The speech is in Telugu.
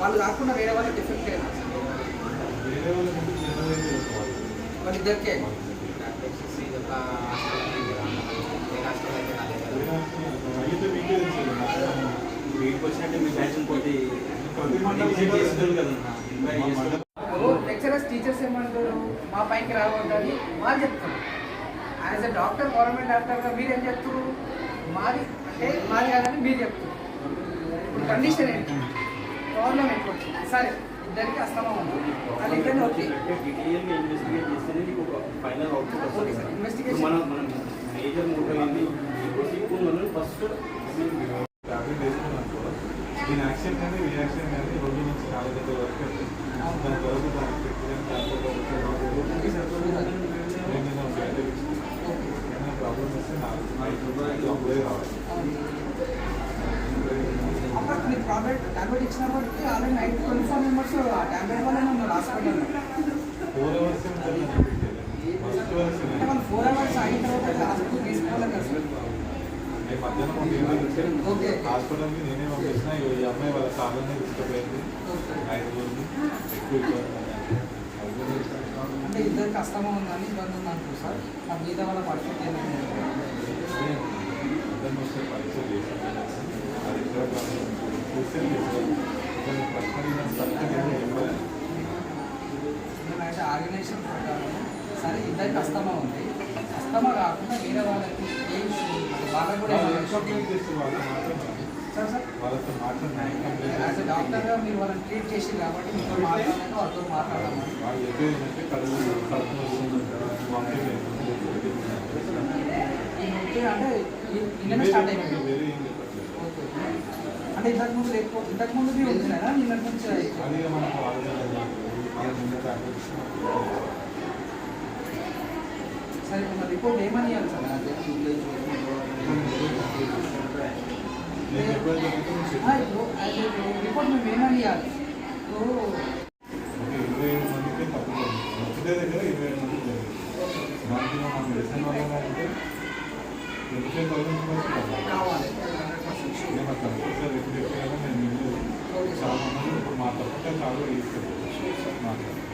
వాళ్ళు కాకుండా వేరే వాళ్ళకి ఎఫెక్ట్ అయినా వాళ్ళిద్దరికే లెక్చరర్స్ టీచర్స్ ఏమంటారు? మా పైకి రావద్దని వాళ్ళు చెప్తారు యాజ్ అ డాక్టర్ గవర్నమెంట్ డాక్టర్గా మీరేం చెప్తారు మాది అంటే మాది కాదని మీరు ఇప్పుడు కండిషన్ ఏంటి? ఎక్కువ వచ్చింది సరే ఇద్దరికి అస్తమా ఉంది. అది ఇద్దరిని okay okay sir investigation major first అప్పుడు మీరు టాబ్లెట్ టాబ్లెట్ ఇచ్చినప్పటికీ already night twenty four members ఆ టాబ్లెట్ వల్ల ఉన్నారు హాస్పిటల్లో ఫోర్ అంటే వాళ్ళు ఫోర్ అవర్స్ అయిన తర్వాత హాస్పిటల్ తీసుకోవాలి కదా. Sir okay. హాస్పిటల్కి నేనే పంపించిన ఈ అమ్మాయి వాళ్ళ తీసుకుపోయింది ఐదు రోజులు ఎక్కువ అంటే ఇద్దరు కష్టమో ఉందని ఇబ్బంది ఉంది అంటారు సార్. ఆ మీద వాళ్ళ పరిస్థితి ఏంటంటే అందరిని వస్తే పరీక్ష చేశాను అది ఎక్కడ చూస్తే పర్సనల్ ఆర్గనైజేషన్ ప్రకారం సరే ఇద్దరు కష్టమా ఉంది కష్టమా కాకుండా వేరే వాళ్ళకి ఏం వాళ్ళకు కూడా కంప్లైంట్ వాళ్ళతో సార్ సార్ వాళ్ళతో మాట్లాడినాను డాక్టర్గా మీరు వాళ్ళని ట్రీట్ చేసి కాబట్టి మీతో మాట్లాడాలి వాళ్ళతో మాట్లాడమని వాళ్ళు చెప్పేది కడుపు కడుపు నొప్పి అంటే నిన్ననే స్టార్ట్ అయిపోయింది ఓకే. అంటే ఇంతకు ముందు లేకపో ఇంతకు ముందు మీ ఉంది కదా నిన్నటి నుంచి సరే మన రిపోర్ట్ ఏమని ఇవ్వాలి సార్ నేను ఎప్పుడైతే చెప్తే నువ్వు చెప్పు. ఆ, ఇప్పుడు అది రిపోర్ట్ మేము ఏమని ఇవ్వాలి ఇప్పుడు ఒక ఇరవై ఏడు మందికి తప్పు ఒకటే దగ్గర ఇరవై ఏడు మంది జరిగింది దాంట్లో మన మెడిసిన్ వల్ల అంటే కావాలి నేను చాలా మంది ఇప్పుడు చాలా